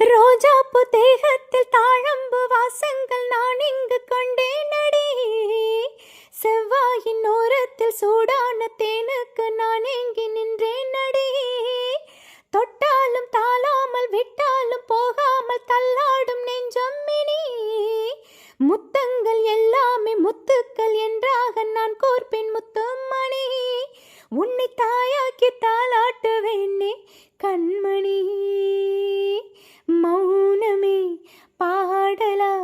ரோஜாப்பு தேகத்தில் தாழம்பு வாசங்கள் நான் இங்கு கொண்டேன் அடி செவ்வாயின் ஓரத்தில் சூடான தேனுக்கு நான் ஏங்கி நின்றேன் அடி தொட்டாலும் தாளாமல் விட்டாலும் போகாமல் தள்ளாடும் நெஞ்சம் மினி முத்தங்கள் எல்லாமே முத்துக்கள் என்றாக நான் கோர்ப்பேன் முத்துமணி. உன்னை தாயாக்கி தாளாட்டுவேன் கண்மணி மௌனமே பாடலானதே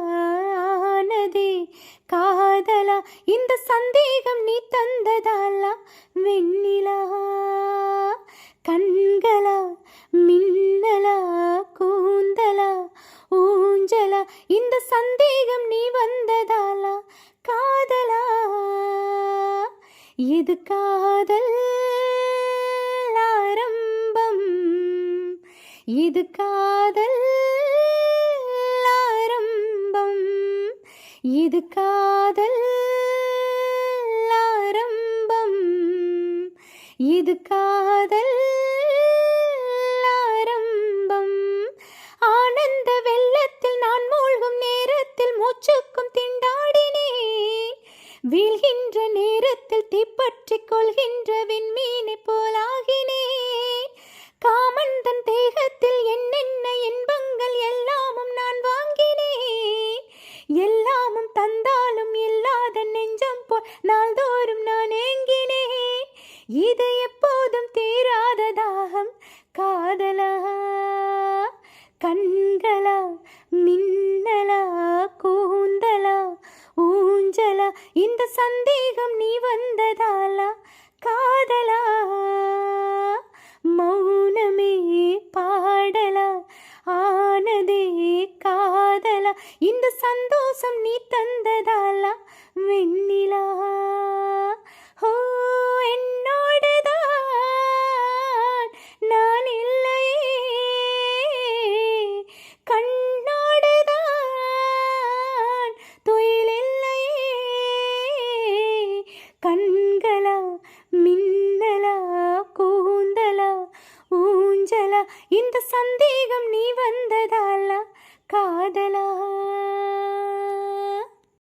காதலா இந்த சந்தேகம் நீ தந்ததாலா வெண்ணிலா கண்களா மின்னலா கூந்தலா ஊஞ்சலா இந்த சந்தேகம் நீ வந்ததாலா காதலா. இது காதல்? ஆரம்பம். இது காதல்? ஆரம்பம். இது காதல் இது காதல் ஆரம்பம். ஆனந்த வெள்ளத்தில் நான் மூழ்கும் நேரத்தில் மூச்சுக்கும் திண்டாடினேன் வீழ்கின்ற நேரத்தில் தீப்பற்றிக் கொள்கின்ற விண்மீனை போலாகினேன் இது எப்போதும் தீராத தாகம். காதலா கண்களா மின்னலா கூந்தலா ஊஞ்சலா இந்த சந்தேகம் நீ வந்ததாலா? காதலா மௌனமே பாடலா ஆனதே காதலா இந்த சந்தோஷம் நீ தந்ததாலா? வெண்ணி కాదలా